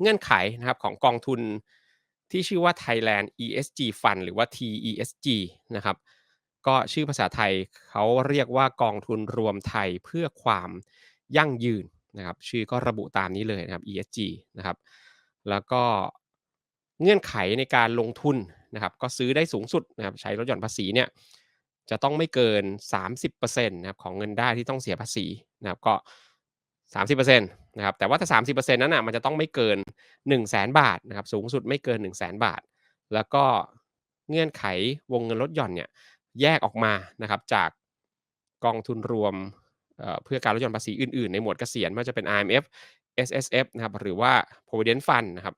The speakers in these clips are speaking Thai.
เงื่อนไขนะครับของกองทุนที่ชื่อว่า Thailand ESG Fund หรือว่า TESG นะครับก็ชื่อภาษาไทยเขาเรียกว่ากองทุนรวมไทยเพื่อความยั่งยืนนะครับชื่อก็ระบุตามนี้เลยนะครับ ESG นะครับแล้วก็เงื่อนไขในการลงทุนนะครับก็ซื้อได้สูงสุดนะครับใช้ลดหย่อนภาษีเนี่ยจะต้องไม่เกิน 30%นะครับของเงินได้ที่ต้องเสียภาษีนะครับก็ 30%นะครับแต่ว่าถ้า 30%นั้นนะมันจะต้องไม่เกิน 1 0 0 0 0แบาทนะครับสูงสุดไม่เกิน 1 0 0 0 0แบาท แล้วก็เงื่อนไขวงเงินลดหย่อนเนี่ยแยกออกมานะครับจากกองทุนรวมเพื่อการลดหย่อนภาษีอื่นๆ ในหมวดเกษียณไม่ว่าจะเป็น IMF SSF นะครับหรือว่า Provident Fund นะครับ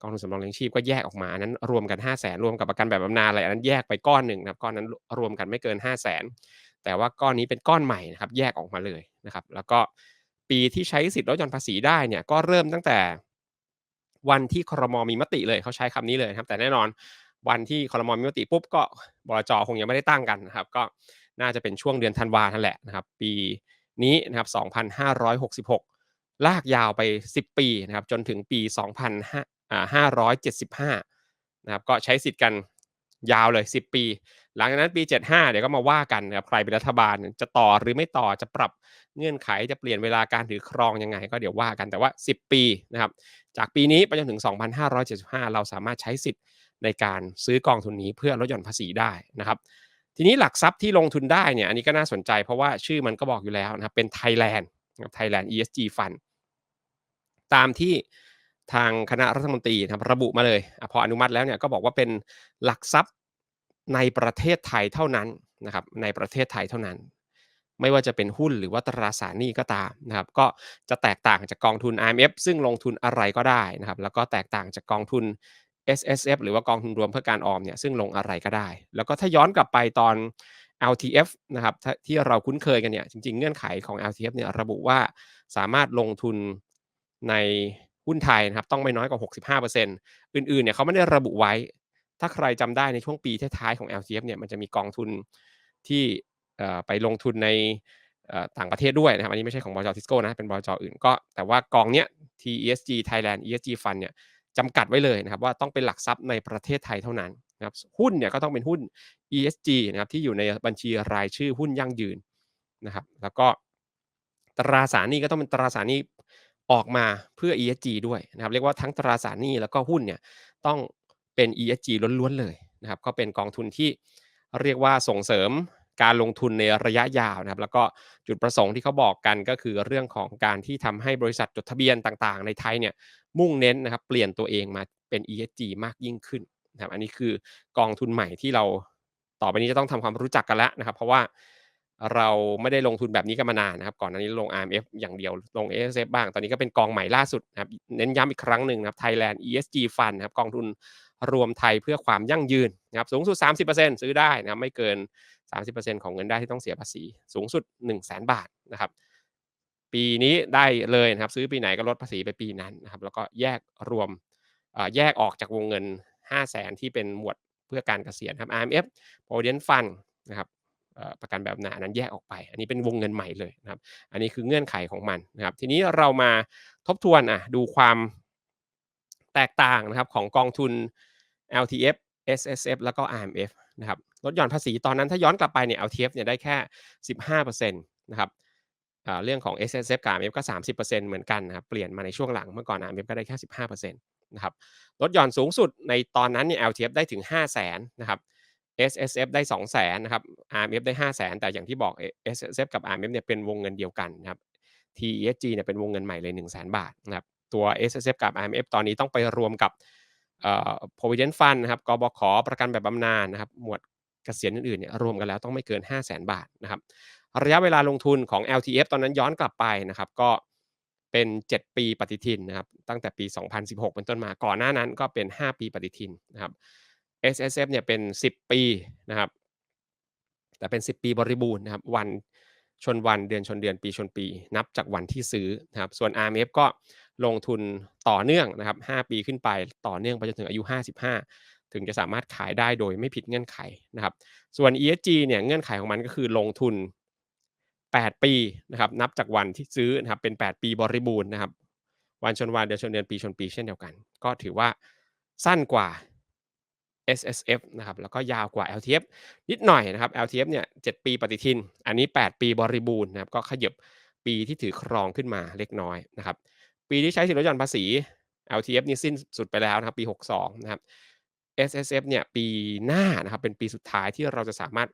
กองทุนสำรองเลี้ยงชีพก็แยกออกมาอันนั้นรวมกัน 5 0 0แสนรวมกับประกันแบบบำนาญอะไรอันนั้นแยกไปก้อนหนึ่งนะครับก้อนนั้นรวมกันไม่เกิน 5 0 0แสนแต่ว่าก้อนนี้เป็นก้อนใหม่นะครับแยกออกมาเลยนะครับแล้วก็ ปีที่ใช้สิทธิ์ลดหย่อนภาษีได้เนี่ยก็เริ่มตั้งแต่วันที่ครมมีมติเลยเขาใช้คำนี้เลยครับ แต่แน่นอนวันที่ครมมีมติปุ๊บก็บลจคงยังไม่ได้ตั้งกันนะครับ ก็น่าจะเป็นช่วงเดือนธันวานั่นแหละนะครับ ปีนี้นะครับ 2566 ลากยาวไป 10 ปีนะครับ จนถึงปี 2575 นะครับ ก็ใช้สิทธิ์กัน ยาวเลย 10 ปี หลังจากนั้นปี 75 เดี๋ยวก็มาว่ากันนะครับใครเป็นรัฐบาลจะต่อหรือไม่ต่อจะปรับเงื่อนไขจะเปลี่ยนเวลาการถือครองยังไง ก็เดี๋ยวว่ากันแต่ว่า 10 ปีนะครับจากปีนี้ไปจนถึง 2575 เราสามารถใช้สิทธิ์ในการซื้อกองทุนนี้เพื่อลดหย่อนภาษีได้นะครับทีนี้หลักทรัพย์ที่ลงทุนได้เนี่ยอันนี้ก็น่าสนใจเพราะว่าชื่อมันก็บอกอยู่แล้วนะครับเป็น Thailand Thailand ESG Fund ตามที่ ทางคณะรัฐมนตรีนะครับระบุมาเลยอพออนุมัติแล้วเนี่ยก็บอกว่าเป็นหลักทรัพย์ในประเทศไทยเท่านั้นนะครับในประเทศไทยเท่านั้น ไม่ว่าจะเป็นหุ้นหรือว่าตราสารหนี้ก็ตามนะครับก็จะแตกต่างจากกองทุน IMF ซึ่งลงทุนอะไรก็ได้นะครับแล้วก็แตกต่างจากกองทุน S S F หรือว่ากองทุนรวมเพื่อการออมเนี่ยซึ่งลงอะไรก็ได้ แล้วก็ถ้าย้อนกลับไปตอน LTF นะครับที่เราคุ้นเคยกันเนี่ยจริงๆเงื่อนไขของ LTF เนี่ยระบุว่าสามารถลงทุนใน หุ้นไทยนะครับต้องไม่น้อยกว่า 65%อื่นๆเนี่ยเขาไม่ได้ระบุไว้ ถ้าใครจำได้ในช่วงปีท้ายๆของ LTF เนี่ยมันจะมีกองทุนที่ไปลงทุนในต่างประเทศด้วยนะครับอันนี้ไม่ใช่ของบจทิสโก้นะเป็นบจอื่นก็ แต่ว่ากองเนี้ย TESG Thailand ESG Fund เนี่ยจำกัดไว้เลยนะครับว่าต้องเป็นหลักทรัพย์ในประเทศไทยเท่านั้นนะครับหุ้นเนี่ยก็ต้องเป็นหุ้น ESG นะครับที่อยู่ในบัญชีรายชื่อหุ้นยั่งยืนนะครับแล้วก็ตราสารนี้ก็ต้องเป็นตราสารนี้ ออกมาเพื่อ ESG ด้วยนะครับเรียกว่าทั้งตราสารหนี้แล้วก็หุ้นเนี่ยต้องเป็น ESG ล้วนๆเลยนะครับก็เป็นกองทุนที่เรียกว่าส่งเสริมการลงทุนในระยะยาวนะครับแล้วก็จุดประสงค์ที่เขาบอกกันก็คือเรื่องของการที่ทำให้บริษัทจดทะเบียนต่างๆ ในไทยเนี่ยมุ่งเน้นนะครับเปลี่ยนตัวเองมาเป็น ESG มากยิ่งขึ้นนะครับอันนี้คือกองทุนใหม่ที่เราต่อไปนี้จะต้องทำความรู้จักกันแล้วนะครับ เพราะว่า เราไม่ได้ลงทุนแบบนี้กันมานานนะครับ ก่อนหน้านี้ลง IMF อย่างเดียวลง ASF บ้าง ตอนนี้ก็เป็นกองใหม่ล่าสุดนะครับ เน้นย้ำอีกครั้งหนึ่งนะครับ Thailand ESG Fund นะครับกองทุนรวมไทยเพื่อความยั่งยืนนะครับสูงสุด 30%ซื้อได้นะครับไม่เกิน 30%ของเงินได้ที่ต้องเสียภาษี สูงสุด 1 0 0 0 0แบาทนะครับปีนี้ได้เลยนะครับซื้อปีไหนก็ลดภาษีไปปีนั้นนะครับแล้วก็แยกรวมแยกออกจากวงเงิน 5 0 0แสนที่เป็นหมวดเพื่อการเกษียณครับ IMF Provident Fund นะครับ ประกันแบบนานั้นแยกออกไป อันนี้เป็นวงเงินใหม่เลยนะครับ อันนี้คือเงื่อนไขของมันนะครับ ทีนี้เรามาทบทวนอะดูความแตกต่างนะครับของกองทุน LTF SSF แล้วก็ IMF นะครับลดหย่อนภาษีตอนนั้นถ้าย้อนกลับไปเนี่ย LTF เนี่ยได้แค่ 15%นะครับเรื่องของ S S F กับ IMF ก็ 30%เหมือนกันนะครับ เปลี่ยนมาในช่วงหลังเมื่อก่อน IMF ก็ได้แค่ 15%นะครับลดหย่อนสูงสุดในตอนนั้นเนี่ย LTF ได้ถึง 5 0 0 0 0 0นะครับ S S F ได้2 0 0 0 0 0นะครับ IMF ได้5 0 0 0 0 0 แต่อย่างที่บอก S S F กับ IMF เนี่ยเป็นวงเงินเดียวกันนะครับ T E S G เนี่ยเป็นวงเงินใหม่เลย 1 0 0 0 0 0 บาทนะครับ ตัว S S F กับ IMF ตอนนี้ต้องไปรวมกับ provident fund นะครับกบขประกันแบบบำนาญนะครับ หมวดเกษียณอื่นๆเนี่ยรวมกันแล้วต้องไม่เกิน 5 0 0 0 0 0 บาทนะครับ ระยะเวลาลงทุนของ LTF ตอนนั้นย้อนกลับไปนะครับ ก็เป็น 7 ปีปฏิทินนะครับ ตั้งแต่ปี 2016 เป็นต้นมา ก่อนหน้านั้นก็เป็น 5 ปีปฏิทินนะครับ S S F เนี่ยเป็น 10 ปีนะครับ แต่เป็น 10 ปีบริบูรณ์นะครับ วันชนวันเดือนชนเดือนปีชนปี นับจากวันที่ซื้อนะครับ ส่วน RMF ก็ลงทุนต่อเนื่องนะครับ 5 ปีขึ้นไปต่อเนื่องไปจนถึงอายุ 55 ถึงจะสามารถขายได้โดยไม่ผิดเงื่อนไขนะครับ ส่วน ESG เนี่ยเงื่อนไขของมันก็คือลงทุน 8 ปีนะครับนับจากวันที่ซื้อนะครับเป็น 8 ปีบริบูรณ์นะครับ วันชนวันเดือนชนเดือนปีชนปีเช่นเดียวกัน ก็ถือว่าสั้นกว่า S S F นะครับแล้วก็ยาวกว่า L T F นิดหน่อยนะครับ L T F เนี่ย7ปีปฏิทิน อันนี้ 8 ปีบริบูรณ์นะครับก็ขยับปีที่ถือครองขึ้นมาเล็กน้อยนะครับปีที่ใช้สิทธิลดหย่อนภาษี L T F นี่สิ้นสุดไปแล้วนะครับปี 62 นะครับ S S F เนี่ยปีหน้านะครับเป็นปีสุดท้ายที่เราจะสามารถ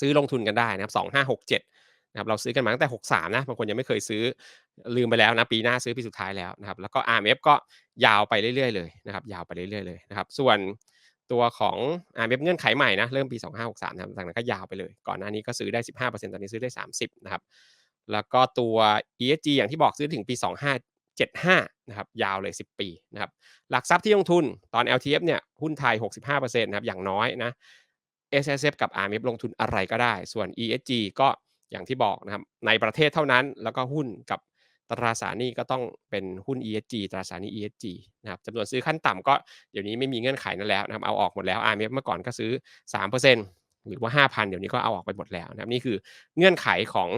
ซื้อลงทุนกันได้นะครับ 2567 นะครับเราซื้อกันมาตั้งแต่ 63 นะบางคนยังไม่เคยซื้อลืมไปแล้วนะปีหน้าซื้อปีสุดท้ายแล้วนะครับแล้วก็ RMF ก็ยาวไปเรื่อยๆเลยนะครับยาวไปเรื่อยๆเลยนะครับส่วนตัวของ RMF เงื่อนไขใหม่นะเริ่มปี 2563นะครับจากนั้นก็ยาวไปเลย ก่อนหน้านี้ก็ซื้อได้ 15%ตอนนี้ซื้อได้ 30นะครับแล้วก็ตัว ESG อย่างที่บอกซื้อถึงปี 2575นะครับยาวเลย 10 ปีนะครับหลักทรัพย์ที่ลงทุนตอน LTF เนี่ยหุ้นไทย 65%นะครับอย่างน้อยนะ S S F กับ RMF ลงทุนอะไรก็ได้ ส่วน ESG ก็ อย่างที่บอกนะครับในประเทศเท่านั้น แล้วก็หุ้นกับตราสารนี้ก็ต้องเป็นหุ้น ESG ตราสารนี้ ESG นะครับจำนวนซื้อขั้นต่ำก็เดี๋ยวนี้ไม่มีเงื่อนไขนั่นแล้วนะครับเอาออกหมดแล้ว RMF เมื่อก่อนก็ซื้อ 3%หรือว่า 5,000 เดี๋ยวนี้ก็เอาออกไปหมดแล้วนะครับนี่คือเงื่อนไขของ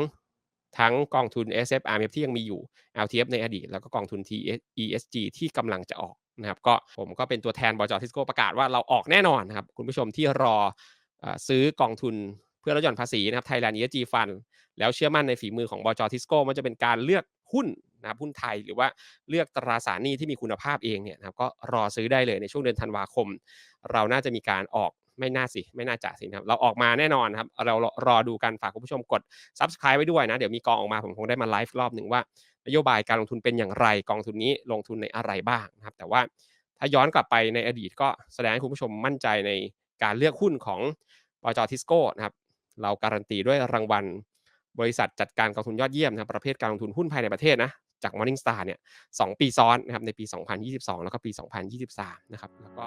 ทั้งกองทุน S F RMF ที่ยังมีอยู่ LTF ในอดีต แล้วก็กองทุน T ESG ที่กำลังจะออกนะครับก็ผมก็เป็นตัวแทนบจทิสโก้ประกาศว่าเราออกแน่นอนนะครับคุณผู้ชมที่รอซื้อกองทุน พื่อลดหย่อนภาษีนะครับ Thailand ESG Fund แล้วเชื่อมั่นในฝีมือของบจทิสโก้มันจะเป็นการเลือกหุ้นนะครับหุ้นไทยหรือว่าเลือกตราสารหนี้ที่มีคุณภาพเองเนี่ยนะครับก็รอซื้อได้เลยในช่วงเดือนธันวาคม เราน่าจะมีการออกไม่น่าสิ ไม่น่าจะสินะครับ เราออกมาแน่นอนครับ เรารอดูกันฝากคุณผู้ชมกด Subscribe ไว้ด้วยนะ เดี๋ยวมีกองออกมาผมคงได้มาไลฟ์รอบหนึ่งว่า นโยบายการลงทุนเป็นอย่างไร กองทุนนี้ลงทุนในอะไรบ้างนะครับ แต่ว่าถ้าย้อนกลับไปในอดีตก็แสดงให้คุณผู้ชมมั่นใจในการเลือกหุ้นของบจทิสโก้นะครับ เราการันตีด้วยรางวัล บริษัทจัดการกองทุนยอดเยี่ยมนะครับประเภทการลงทุนหุ้นภายในประเทศนะจาก Morningstar เนี่ยสปีซ้อนนะครับในปี 2022 แล้วก็ปี 2023 นะครับแล้วก็